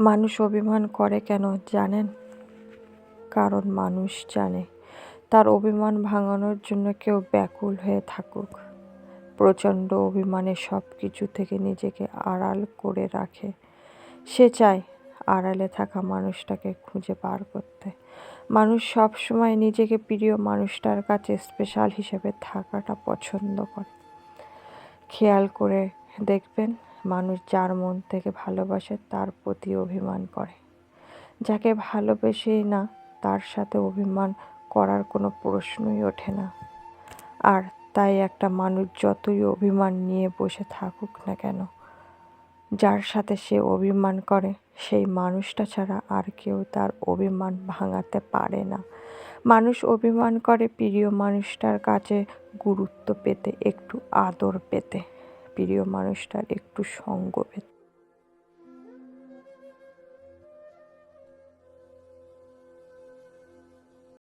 মানুষ অভিমান করে কেন জানেন? কারণ মানুষ জানে, তার অভিমান ভাঙানোর জন্য কেউ ব্যাকুল হয়ে থাকুক। প্রচণ্ড অভিমানে সব কিছু থেকে নিজেকে আড়াল করে রাখে। সে চায় আড়ালে থাকা মানুষটাকে খুঁজে বার করতে। মানুষ সব সময় নিজেকে প্রিয় মানুষটার কাছে স্পেশাল হিসেবে থাকাটা পছন্দ করে। খেয়াল করে দেখবেন মানুষ যার মন থেকে ভালোবাসে, তার প্রতি অভিমান করে। যাকে ভালোবেসেই না, তার সাথে অভিমান করার কোনো প্রশ্নই ওঠে না। আর তাই একটা মানুষ যতই অভিমান নিয়ে বসে থাকুক না কেন, যার সাথে সে অভিমান করে, সেই মানুষটা ছাড়া আর কেউ তার অভিমান ভাঙাতে পারে না। মানুষ অভিমান করে প্রিয় মানুষটার কাছে গুরুত্ব পেতে, একটু আদর পেতে। প্রিয় মানুষটার একটু সঙ্গ পেতে।